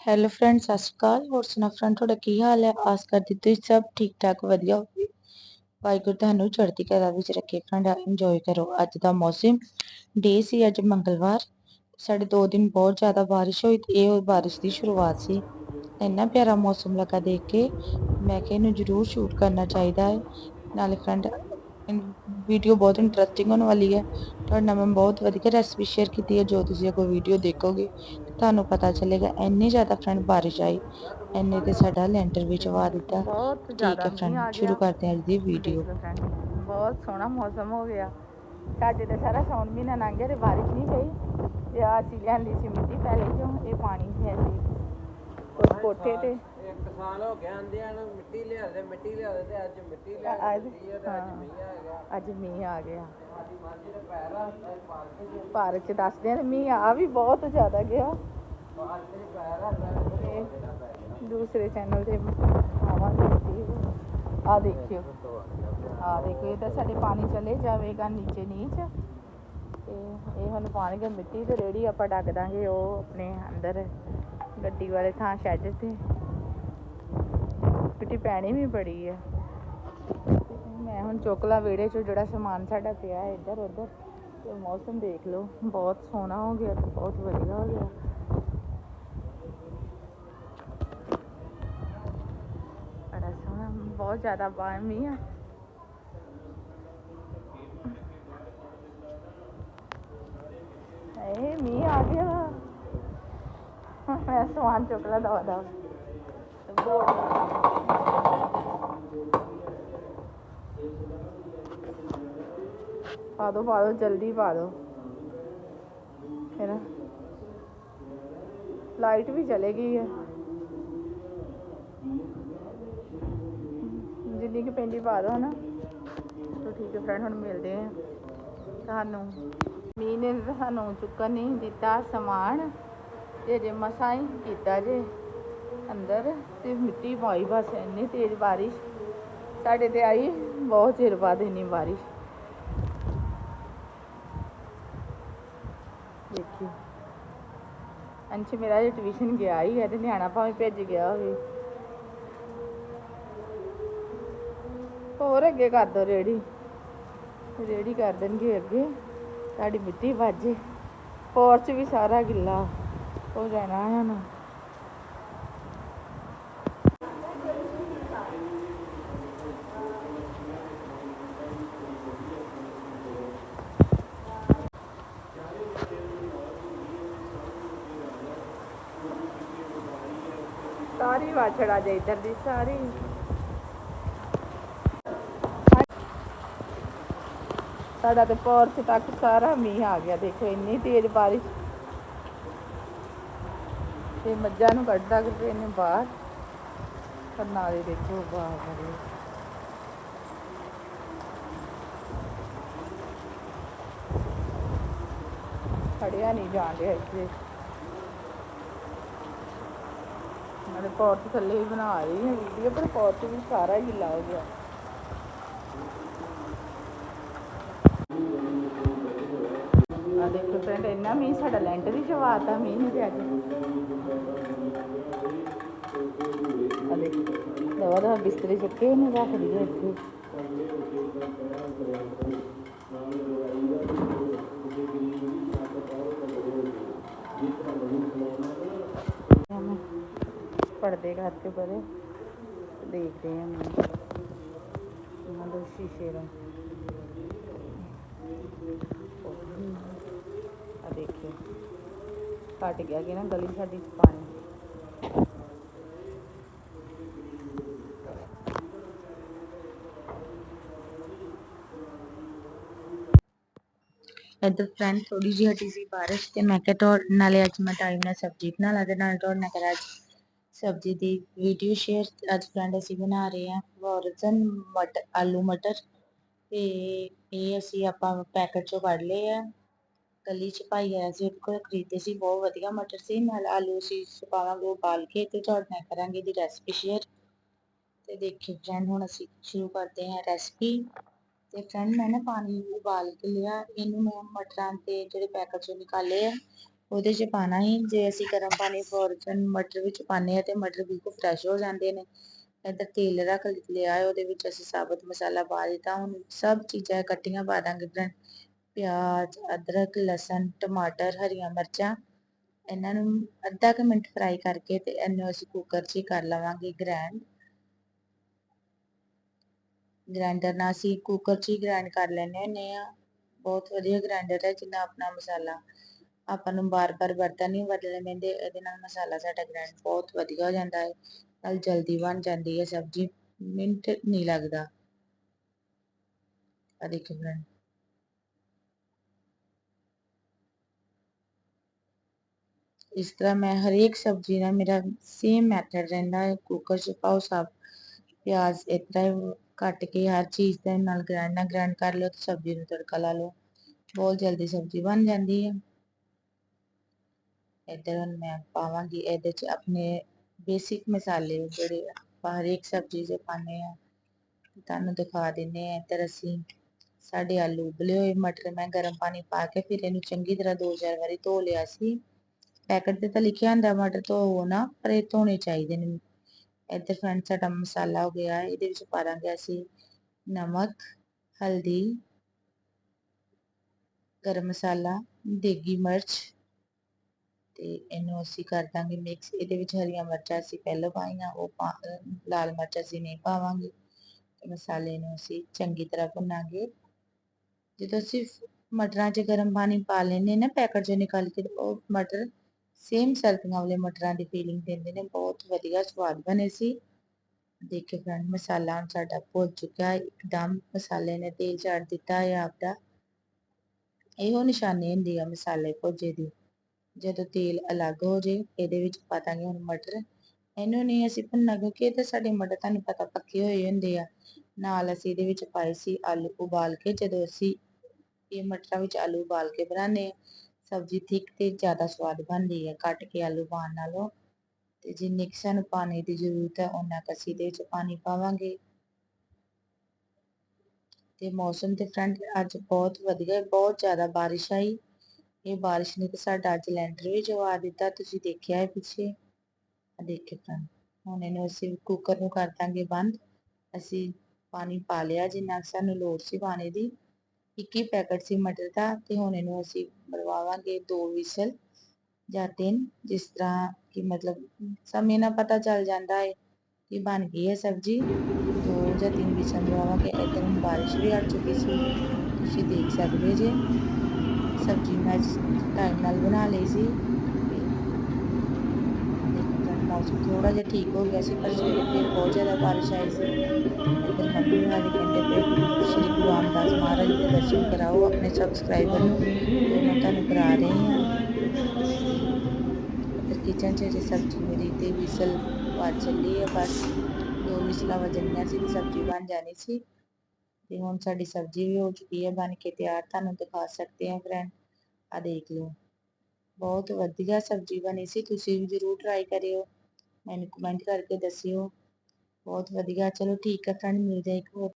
Hello friend ਸਤਿ ਸ਼੍ਰੀ ਅਕਾਲ। ਹੋਰ ਸੁਣਾ ਫਰੈਂਡ ਤੁਹਾਡਾ ਕੀ ਹਾਲ ਹੈ? ਆਸ ਕਰਦੀ ਤੁਸੀਂ ਸਭ ਠੀਕ ਠਾਕ ਵਧੀਆ ਹੋਵੇ ਵਾਹਿਗੁਰੂ ਤੁਹਾਨੂੰ ਚੜ੍ਹਦੀ ਕਲਾ ਵਿੱਚ ਰੱਖੇ ਫਰੈਂਡ ਇੰਜੋਏ ਕਰੋ। ਅੱਜ ਦਾ ਮੌਸਮ ਡੇ ਸੀ, ਅੱਜ ਮੰਗਲਵਾਰ। ਸਾਡੇ ਦੋ ਦਿਨ ਬਹੁਤ ਜ਼ਿਆਦਾ ਬਾਰਿਸ਼ ਹੋਈ ਤੇ ਇਹ ਬਾਰਿਸ਼ ਦੀ ਸ਼ੁਰੂਆਤ ਸੀ। ਇੰਨਾ ਪਿਆਰਾ ਮੌਸਮ ਲੱਗਾ ਦੇਖ ਕੇ। ਮੈਂ ਕਿਹਾ ਇਹਨੂੰ ਜ਼ਰੂਰ ਸ਼ੂਟ ਕਰਨਾ ਚਾਹੀਦਾ ਹੈ। ਨਾਲੇ ਫਰੈਂਡ ਵੀਡੀਓ ਬਹੁਤ ਇੰਟਰਸਟਿੰਗ ਹੋਣ ਵਾਲੀ ਹੈ। ਤੁਹਾਡੇ ਨਾਲ ਮੈਂ ਬਹੁਤ ਵਧੀਆ ਰੈਸਪੀ ਸ਼ੇਅਰ ਕੀਤੀ ਹੈ ਜੋ ਤੁਸੀਂ ਅਗੋ ਵੀਡੀਓ ਦੇਖੋਗੇ ਤੁਹਾਨੂੰ ਪਤਾ ਚੱਲੇਗਾ ਇੰਨੀ ਜ਼ਿਆਦਾ ਫਰੈਂਡ ਬਾਰਿਸ਼ ਆਈ ਇੰਨੇ ਤੇ ਸਾਡਾ ਲੈਂਟਰ ਵਿੱਚ ਵਾ ਦਿੱਤਾ। ਬਹੁਤ ਠੀਕ ਜ਼ਿਆਦਾ ਹੈ ਫਰੈਂਡ ਆ ਸ਼ੁਰੂ ਕਰਦੇ ਹਾਂ ਅੱਜ ਦੀ ਵੀਡੀਓ ਬਹੁਤ ਸੋਹਣਾ ਮੌਸਮ ਹੋ ਗਿਆ। ਸਾਡੇ ਤਾਂ ਸਾਰਾ ਸੌਣ ਮਹੀਨਾ ਲੰਘ ਗਿਆ ਤੇ ਬਾਰਿਸ਼ ਨਹੀਂ ਪਈ। ਤੇ ਆ ਅਸੀਂ ਲਿਆਂਦੀ ਸੀ ਮਿੱਟੀ ਪਹਿਲੇ ਚੋਂ ਇਹ ਪਾਣੀ ਹੈ ਸੀ ਉਸ ਕੋਠੇ ਤੇ। ਇੱਕ ਸਾਲ ਹੋ ਗਿਆ ਆਂਦਿਆਂ ਨੂੰ ਮਿੱਟੀ ਲਿਆਦੇ ਮਿੱਟੀ ਲਿਆਦੇ ਤੇ ਅੱਜ ਮਿੱਟੀ ਲਿਆ ਅੱਜ। ਮੀਂਹ ਆ ਗਿਆ। ਅੱਜ ਮੀਂਹ ਆ ਗਿਆ। ਸਾਡੀ ਮਾਝੀ ਦੇ ਪੈਰ ਆ ਪਾਰਕ ਚ। ਪਾਰਕ ਚ ਦੱਸਦੇ ਆ ਮੀਂਹ ਆ ਵੀ ਬਹੁਤ ਜ਼ਿਆਦਾ ਗਿਆ। ਪਾਰਕ ਚ ਪੈਰ ਆ ਦੂਸਰੇ ਚੈਨਲ ਤੇ ਆਵਾਂਗੇ ਆ। ਦੇਖਿਓ। ਆ ਦੇਖੋ ਇਹ ਤਾਂ ਸਾਡੇ ਪਾਣੀ ਚਲੇ ਜਾਵੇਗਾ ਨੀਚੇ ਨੀਚ। ਤੇ ਇਹ ਹੁਣ ਪਾਣਗੇ ਮਿੱਟੀ ਤੇ ਰੇੜੀ ਆਪਾਂ ਡੱਕ ਦਾਂਗੇ ਉਹ ਆਪਣੇ ਅੰਦਰ ਗੱਡੀ ਵਾਲੇ ਥਾਂ ਸ਼ੈੱਡ ਤੇ। ਮਿੱਟੀ ਪੈਣੀ ਵੀ ਬੜੀ ਆ। ਮੈਂ ਹੁਣ ਚੋਕਲਾ ਵਿਹੜੇ ਚੋਂ ਜਿਹੜਾ ਸਮਾਨ ਸਾਡਾ ਪਿਆ ਹੈ ਇੱਧਰ ਉੱਧਰ। ਤੇ ਮੌਸਮ ਦੇਖ ਲਓ, ਬਹੁਤ ਸੋਹਣਾ ਹੋ ਗਿਆ ਤੇ ਬਹੁਤ ਵਧੀਆ ਹੋ ਗਿਆ। ਬੜਾ ਸੋਹਣਾ, ਬਹੁਤ ਜ਼ਿਆਦਾ ਬਾਹਰ ਮੀਂਹ ਆ। ਇਹ ਮੀਂਹ ਆ ਗਿਆ। ਮੈਂ ਸਮਾਨ ਚੁੱਕ ਲਾ ਦਵਾ ਦਵਾ ਪਾ ਦੋ ਪਾ ਦੋ ਜਲਦੀ ਪਾ ਦੋ ਹੈ ਲਾਈਟ ਵੀ ਚਲੇ ਗਈ ਹੈ। ਜਿੰਨੀ ਕਿ ਪਿੰਡੀ ਪਾ ਦੋ ਹਨਾ? ਤਾਂ ਠੀਕ ਹੈ ਫਰੈਂਡ ਹੁਣ ਮਿਲਦੇ ਆ ਤੁਹਾਨੂੰ। ਮੀਂਹ ਨੇ ਸਾਨੂੰ ਚੁੱਕਣ ਨਹੀਂ ਦਿੱਤਾ ਸਮਾਨ। ਤੇ ਜੇ ਮਸਾਂ ਹੀ ਕੀਤਾ ਜੇ। ਅੰਦਰ ਤੇ ਮਿੱਟੀ ਪਾਈ ਬਸ, ਇੰਨੀ ਤੇਜ਼ ਬਾਰਿਸ਼। ਸਾਡੇ ਤੇ ਆਈ ਬਹੁਤ ਚਿਰ ਬਾਅਦ ਇੰਨੀ ਬਾਰਿਸ਼। ਦੇਖੀ। ਅੰਸ਼ ਮੇਰਾ ਜੇ ਟਿਊਸ਼ਨ ਗਿਆ ਹੀ ਹੈ ਤੇ ਨਿਆਣਾ ਭਾਵੇਂ ਭੇਜ ਗਿਆ ਹੋਵੇ। ਹੋਰ ਅੱਗੇ ਕਰ ਦੋ ਰੇੜੀ। ਰੇੜੀ ਕਰ ਦੇਣਗੇ ਅੱਗੇ। ਤੁਹਾਡੀ ਮਿੱਟੀ ਵੱਜੇ ਪੋਰਚ ਵੀ ਸਾਰਾ ਗਿੱਲਾ ਹੋ ਜਾਣਾ ਹੈ ਨਾ। ਸਾਰੀ ਵਾਛੜਾ ਜੇ ਇੱਧਰ ਦੀ ਸਾਡਾ ਤੇ ਪੋਰਚ ਤੱਕ ਸਾਰਾ ਮੀਂਹ ਆ ਗਿਆ, ਦੇਖੋ ਇੰਨੀ ਤੇਜ਼ ਬਾਰਿਸ਼। ਤੇ ਮੱਝਾਂ ਨੂੰ ਕੱਢਦਾ ਕਿ ਇਹਨੇ ਬਾਹਰ। ਪਰ ਨਾਲੇ ਦੇਖੋ ਬਾਹਰ ਬੜੇ ਖੜਿਆ ਨਹੀਂ ਜਾਣ ਰਿਹਾ ਇੱਥੇ। ਨਾਲੇ ਪੋਰਚ ਥੱਲੇ ਹੀ ਬਣਾ ਰਹੀ ਹੈ, ਵੀਡੀਓ, ਪਰ ਪੋਰਚ ਵੀ ਸਾਰਾ ਹੀ ਗਿੱਲਾ ਹੋ ਗਿਆ। ਆ ਦੇਖੋ ਫਰੈਂਡ ਇੰਨਾ ਮੀਂਹ ਸਾਡਾ ਲੈਂਟਰ ਹੀ ਚਵਾਤਾ ਮੀਂਹ ਨੇ ਤੇ ਅੱਜ ਆ ਦੇਖੋ, ਦਵਾ ਦਵਾ ਬਿਸਤਰੇ ਚੁੱਕੇ ਨੇ ਰੱਖ ਦਈਏ ਇੱਥੇ। हम पर्दे घर के परे देख रहे हैं हम यहाँ दो शीशे रहे ਆ ਦੇਖਿਓ ਘਟ ਗਿਆ ਕਿ ਨਾ ਗਲੀ ਸਾਡੀ ਚ ਪਾਣੀ ਇੱਧਰ ਫਰੈਂਡ ਥੋੜੀ ਜਿਹੀ ਹਟੀ ਸੀ ਬਾਰਿਸ਼ ਤੇ ਮੈਂ ਕਿਹਾ ਤੁਹਾਡੇ ਨਾਲੇ ਅੱਜ ਮੈਂ ਟਾਈਮ ਨਾਲ ਸਬਜ਼ੀ ਬਣਾ ਲਾ ਤੇ ਨਾਲ ਤੁਹਾਡੇ ਨਾਲ ਕਰਾਂ ਅੱਜ ਸਬਜ਼ੀ ਦੀ ਵੀਡੀਓ ਸ਼ੇਅਰ ਅੱਜ ਫਰੈਂਡ ਅਸੀਂ ਬਣਾ ਰਹੇ ਹਾਂ ਫੋਰਜ਼ਨ ਮਟਰ ਆਲੂ ਮਟਰ ਤੇ ਇਹ ਅਸੀਂ ਆਪਾਂ ਪੈਕਟ ਚੋਂ ਕੱਢ ਲਏ ਆ। ਗਲੀ ਚ ਭਾਈ ਆਇਆ ਸੀ, ਉਹਦੇ ਕੋਲ ਖਰੀਦੇ ਸੀ, ਬਹੁਤ ਵਧੀਆ ਮਟਰ ਸੀ, ਨਾਲ ਆਲੂ ਅਸੀਂ ਪਾਵਾਂਗੇ ਉਬਾਲ ਕੇ ਤੇ ਤੁਹਾਡੇ ਨਾਲ ਕਰਾਂਗੇ ਦੀ ਰੈਸਪੀ ਸ਼ੇਅਰ ਤੇ ਦੇਖਿਓ ਫਰੈਂਡ ਹੁਣ ਅਸੀਂ ਸ਼ੁਰੂ ਕਰਦੇ ਹਾਂ ਰੈਸਪੀ ਤੇ ਫਰੈਂਡ ਮੈਂ ਨਾ ਪਾਣੀ ਉਬਾਲ ਕੇ ਲਿਆ, ਇਹਨੂੰ ਮੈਂ ਮਟਰਾਂ ਤੇ ਜਿਹੜੇ ਪੈਕਟ ਚੋਂ ਨਿਕਾਲੇ ਆ ਉਹਦੇ 'ਚ ਪਾਣਾ ਹੀ ਜੇ ਅਸੀਂ ਗਰਮ ਪਾਣੀ ਫੋਰਜਨ ਮਟਰ ਵਿੱਚ ਪਾਉਂਦੇ ਆ ਤੇ ਮਟਰ ਬਿਲਕੁਲ ਫਰੈਸ਼ ਹੋ ਜਾਂਦੇ ਨੇ। ਇੱਧਰ ਤੇਲ ਰੱਖ ਲਿਆ ਉਹਦੇ ਵਿੱਚ ਅਸੀਂ ਸਾਬਤ ਮਸਾਲਾ ਪਾ ਦਿੱਤਾ, ਹੁਣ ਸਭ ਚੀਜ਼ਾਂ ਇਕੱਠੀਆਂ ਪਾ ਦਾਂਗੇ ਫਰੈਂਡ ਪਿਆਜ਼, ਅਦਰਕ, ਲਸਣ, ਟਮਾਟਰ, ਹਰੀਆਂ ਮਿਰਚਾਂ, ਇਹਨਾਂ ਨੂੰ ਅੱਧਾ ਕੁ ਮਿੰਟ ਫਰਾਈ ਕਰਕੇ ਤੇ ਇਹਨੂੰ ਅਸੀਂ ਕੁੱਕਰ 'ਚ ਹੀ ਕਰ ਲਵਾਂਗੇ ਗ੍ਰੈਂਡ ਗ੍ਰਾਈਂਡਰ ਨਾਲ ਅਸੀਂ ਕੁੱਕਰ 'ਚ ਹੀ ਗ੍ਰਾਈਂਡ ਕਰ ਲੈਂਦੇ ਹੁੰਦੇ ਆ ਬਹੁਤ ਵਧੀਆ ਗ੍ਰਾਈਂਡਰ ਹੈ ਜਿੰਨਾ ਆਪਣਾ ਮਸਾਲਾ ਆਪਾਂ ਨੂੰ ਬਾਰ-ਬਾਰ ਬਰਤਨ ਨਹੀਂ ਬਦਲਣੇ ਪੈਂਦੇ, ਇਹਦੇ ਨਾਲ ਮਸਾਲਾ ਸਾਡਾ ਗ੍ਰਾਈਂਡ ਬਹੁਤ ਵਧੀਆ ਹੋ ਜਾਂਦਾ ਹੈ, ਨਾਲ ਜਲਦੀ ਬਣ ਜਾਂਦੀ ਹੈ ਸਬਜ਼ੀ ਮਿੰਟ ਨਹੀਂ ਲੱਗਦਾ। ਆ ਦੇਖੋ ਫਰੈਂਡ ਇਸ ਤਰ੍ਹਾਂ ਮੈਂ ਹਰੇਕ ਸਬਜ਼ੀ ਦਾ ਮੇਰਾ ਸੇਮ ਮੈਥਡ ਰਹਿੰਦਾ ਹੈ ਕੁੱਕਰ 'ਚ ਪਾਓ ਸਭ, ਪਿਆਜ਼ ਇਸ ਤਰ੍ਹਾਂ ਹੀ ਕੱਟ ਕੇ ਹਰ ਚੀਜ਼ ਦੇ ਨਾਲ ਗ੍ਰਾਈਂਡ ਨਾਲ ਗ੍ਰਾਈਂਡ ਕਰ ਲਓ ਤੇ ਸਬਜ਼ੀ ਨੂੰ ਤੜਕਾ ਲਾ ਲਓ, ਬਹੁਤ ਜਲਦੀ ਸਬਜ਼ੀ ਬਣ ਜਾਂਦੀ ਹੈ। ਇੱਧਰ ਹੁਣ ਮੈਂ ਪਾਵਾਂਗੀ, ਇਹਦੇ 'ਚ ਆਪਣੇ ਬੇਸਿਕ ਮਸਾਲੇ ਜਿਹੜੇ ਆਪਾਂ ਹਰੇਕ ਸਬਜ਼ੀ 'ਚ ਪਾਉਂਦੇ ਆ ਤੁਹਾਨੂੰ ਦਿਖਾ ਦਿੰਦੇ ਆ ਇੱਧਰ ਅਸੀਂ ਸਾਡੇ ਆਲੂ ਉਬਲੇ ਹੋਏ, ਮਟਰ ਮੈਂ ਗਰਮ ਪਾਣੀ ਪਾ ਕੇ ਫਿਰ ਇਹਨੂੰ ਚੰਗੀ ਤਰ੍ਹਾਂ ਦੋ ਚਾਰ ਵਾਰੀ ਧੋ ਲਿਆ ਸੀ। ਪੈਕਟ ਤੇ ਤਾਂ ਲਿਖਿਆ ਹੁੰਦਾ ਮਟਰ ਧੋਵੋ ਨਾ, ਪਰ ਇਹ ਧੋਣੇ ਚਾਹੀਦੇ ਨੇ। ਇੱਧਰ ਫਰੈਂਡ ਸਾਡਾ ਮਸਾਲਾ ਹੋ ਗਿਆ, ਇਹਦੇ ਵਿੱਚ ਪਾ ਦਾਂਗੇ ਅਸੀਂ ਨਮਕ, ਹਲਦੀ, ਗਰਮ ਮਸਾਲਾ, ਦੇਗੀ ਮਿਰਚ ਤੇ ਇਹਨੂੰ ਅਸੀਂ ਕਰ ਦਾਂਗੇ ਮਿਕਸ ਇਹਦੇ ਵਿੱਚ ਹਰੀਆਂ ਮਿਰਚਾਂ ਅਸੀਂ ਪਹਿਲਾਂ ਪਾਈਆਂ, ਉਹ ਲਾਲ ਮਿਰਚ ਅਸੀਂ ਨਹੀਂ ਪਾਵਾਂਗੇ। ਤੇ ਮਸਾਲੇ ਨੂੰ ਅਸੀਂ ਚੰਗੀ ਤਰ੍ਹਾਂ ਭੁੰਨਾਂਗੇ। ਜਦੋਂ ਅਸੀਂ ਮਟਰਾਂ 'ਚ ਗਰਮ ਪਾਣੀ ਪਾ ਲੈਂਦੇ ਨਾ, ਪੈਕਟ 'ਚੋਂ ਨਿਕਾਲ ਕੇ, ਉਹ ਮਟਰ ਸੇਮ ਸਰਦੀਆਂ ਵਾਲੇ ਮਟਰਾਂ ਦੀ ਫੀਲਿੰਗ ਦਿੰਦੇ ਨੇ। ਬਹੁਤ ਵਧੀਆ ਸਵਾਦ ਬਣੇ ਸੀ। ਦੇਖਿਓ ਫਰੈਂਡ ਮਸਾਲਾ ਹੁਣ ਸਾਡਾ ਭੁੱਜ ਚੁੱਕਾ ਹੈ। ਇੱਕਦਮ ਮਸਾਲੇ ਨੇ ਤੇਲ ਛੱਡ ਦਿੱਤਾ ਹੈ ਆਪਦਾ। ਇਹੋ ਨਿਸ਼ਾਨੀ ਹੁੰਦੀ ਆ ਮਸਾਲੇ ਭੁੱਜੇ ਦੀ। ਜਦੋਂ ਤੇਲ ਅਲੱਗ ਹੋ ਜੇ, ਇਹਦੇ ਵਿੱਚ ਪਾ ਦਾਂਗੇ ਹੁਣ ਮਟਰ, ਇਹਨੂੰ ਨਹੀਂ ਅਸੀਂ ਭੁੰਨਣਾ ਕਿਉਂਕਿ ਇਹ ਤਾਂ ਸਾਡੇ ਮਟਰ ਤੁਹਾਨੂੰ ਪਤਾ ਪੱਕੇ ਹੋਏ ਹੁੰਦੇ ਆ। ਨਾਲ ਅਸੀਂ ਇਹਦੇ ਵਿੱਚ ਪਾਏ ਸੀ ਆਲੂ ਉਬਾਲ ਕੇ, ਜਦੋਂ ਅਸੀਂ ਇਹ ਮਟਰਾਂ ਵਿੱਚ ਆਲੂ ਉਬਾਲ ਕੇ ਬਣਾਉਂਦੇ ਆ ਸਬਜ਼ੀ ਥਿੱਕ ਤੇ ਜ਼ਿਆਦਾ ਸਵਾਦ ਬਣਦੀ ਹੈ ਕੱਟ ਕੇ ਆਲੂ ਪਾਉਣ ਨਾਲੋਂ। ਤੇ ਜਿੰਨੇ ਕੁ ਸਾਨੂੰ ਪਾਣੀ ਦੀ ਜ਼ਰੂਰਤ ਹੈ ਉਹਨਾਂ ਕੁ ਅਸੀਂ ਇਹਦੇ ਵਿੱਚ ਪਾਣੀ ਪਾਵਾਂਗੇ। ਤੇ ਮੌਸਮ ਤੇ ਫਰੈਂਡ ਅੱਜ ਬਹੁਤ ਵਧੀਆ, ਬਹੁਤ ਜ਼ਿਆਦਾ ਬਾਰਿਸ਼ ਆਈ। ਇਹ ਬਾਰਿਸ਼ ਨੇ ਤਾਂ ਸਾਡਾ ਅੱਜ ਲੈਂਟਰ ਵੀ ਜਵਾ ਦਿੱਤਾ, ਤੁਸੀਂ ਦੇਖਿਆ ਹੈ ਪਿੱਛੇ? ਆ ਦੇਖਿਓ ਫਰੈਂਡ ਹੁਣ ਇਹਨੂੰ ਅਸੀਂ ਕੁੱਕਰ ਨੂੰ ਕਰ ਦਾਂਗੇ ਬੰਦ। ਅਸੀਂ ਪਾਣੀ ਪਾ ਲਿਆ ਜਿੰਨਾ ਸਾਨੂੰ ਲੋੜ ਸੀ ਪਾਣੀ ਦੀ। ਇੱਕ ਹੀ ਪੈਕਟ ਸੀ ਮਟਰ ਦਾ ਤੇ ਹੁਣ ਇਹਨੂੰ ਅਸੀਂ ਮਰਵਾਵਾਂਗੇ ਦੋ ਵਿਸਲ ਜਾਂ ਤਿੰਨ, ਜਿਸ ਤਰ੍ਹਾਂ ਕਿ ਮਤਲਬ ਸਮੇਂ ਨਾਲ ਪਤਾ ਚੱਲ ਜਾਂਦਾ ਹੈ ਕਿ ਬਣ ਗਈ ਹੈ ਸਬਜ਼ੀ। ਦੋ ਜਾਂ ਤਿੰਨ ਵਿਸਲ ਮਰਵਾਵਾਂਗੇ ਇੱਧਰ ਹੁਣ ਬਾਰਿਸ਼ ਵੀ ਆ ਚੁੱਕੀ ਸੀ। ਤੁਸੀਂ ਦੇਖ ਸਕਦੇ ਜੇ। ਸਬਜ਼ੀ ਮੈਂ ਟਾਈਮ ਨਾਲ ਬਣਾ ਲਈ ਸੀ ਮੌਸਮ ਥੋੜਾ ਜਿਹਾ ਠੀਕ ਹੋ ਗਿਆ ਸੀ ਪਰ ਸਵੇਰੇ ਫਿਰ ਬਹੁਤ ਜ਼ਿਆਦਾ ਬਾਰਿਸ਼ ਆਈ ਸੀ ਇੱਧਰ ਮੰਮੀ ਵਾਲੀ ਕਹਿੰਦੇ ਪਏ ਕਿ ਸ਼੍ਰੀ ਗੁਰੂ ਰਾਮਦਾਸ ਮਹਾਰਾਜ ਦੇ ਦਰਸ਼ਨ ਕਰਾਓ ਆਪਣੇ ਸਬਸਕ੍ਰਾਈਬਰ ਨੂੰ ਤੇ ਮੈਂ ਤੁਹਾਨੂੰ ਕਰਾ ਰਹੀ ਹਾਂ ਇੱਧਰ ਕਿਚਨ 'ਚ ਜੇ ਸਬਜ਼ੀ ਮੇਰੀ ਤੇ ਵਿਸਲ ਵੱਜ ਚੱਲੀ ਹੈ ਬਸ ਦੋ ਵਿਸਲਾਂ ਵਜਣੀਆਂ ਸੀ ਤੇ ਸਬਜ਼ੀ ਬਣ ਜਾਣੀ ਸੀ ਤੇ ਹੁਣ ਸਾਡੀ ਸਬਜ਼ੀ ਵੀ ਹੋ ਚੁੱਕੀ ਹੈ ਬਣ ਕੇ ਤਿਆਰ ਤੁਹਾਨੂੰ ਦਿਖਾ ਸਕਦੇ ਹਾਂ ਫਰੈਂਡ ਆ ਦੇਖ ਲਓ। ਬਹੁਤ ਵਧੀਆ ਸਬਜ਼ੀ ਬਣੀ ਸੀ, ਤੁਸੀਂ ਵੀ ਜ਼ਰੂਰ ਟਰਾਈ ਕਰਿਓ। ਮੈਨੂੰ ਕਮੈਂਟ ਕਰਕੇ ਦੱਸਿਓ। ਬਹੁਤ ਵਧੀਆ, ਚਲੋ ਠੀਕ ਹੈ ਫਰੈਂਡ ਮਿਲਦੇ ਇੱਕ ਹੋਰ